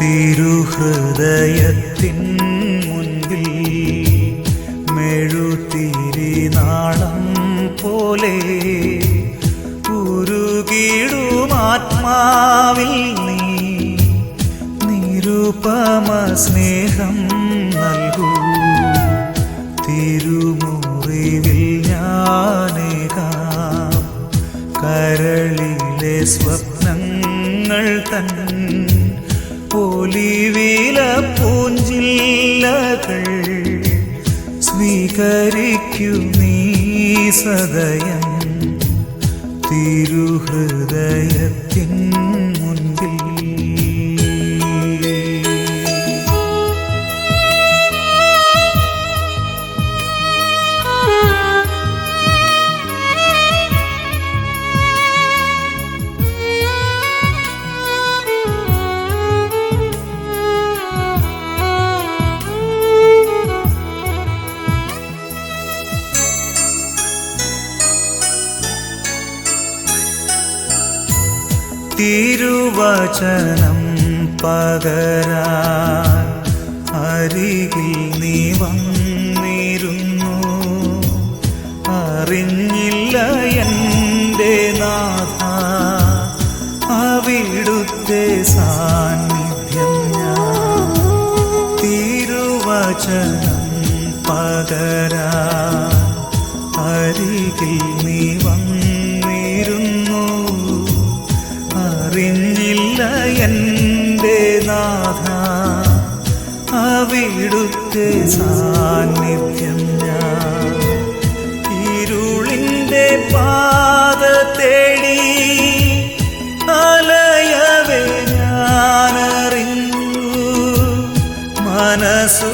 തിരുഹൃദയത്തിൻ മുൻപിൽ മെഴുതിരി നാളം പോലെ ഉരുകിടുമാത്മാവിൽ നീ. നിരുപമ സ്നേഹം നൽകൂ. തിരുമുറിവിൽ ഞാനേകാം. കരളിലെ സ്വപ്നങ്ങൾ തൻ പൊലിവില പൂഞ്ചില്ലകൾ സ്വീകരിക്കൂ നീ സദയം. തിരുഹൃദയത്തിൻ മുൻപിൽ തിരുവചനം പകരാൻ അരികിൽ നീ വന്നിരുന്നു. അറിഞ്ഞില്ല എന്റെ നാഥ അവിടുത്തെ സാന്നിധ്യം ഞാൻ തിരുവചനം പകരാൻ അരികിൽ നീ അറിഞ്ഞില്ല എന്റെ നാഥ. അവിടുത്തെ സാന്നിധ്യം ഞാൻ ഇരുളിന്റെ പാത തേടി അലയവേ ഞാനറിഞ്ഞു മനസ്സു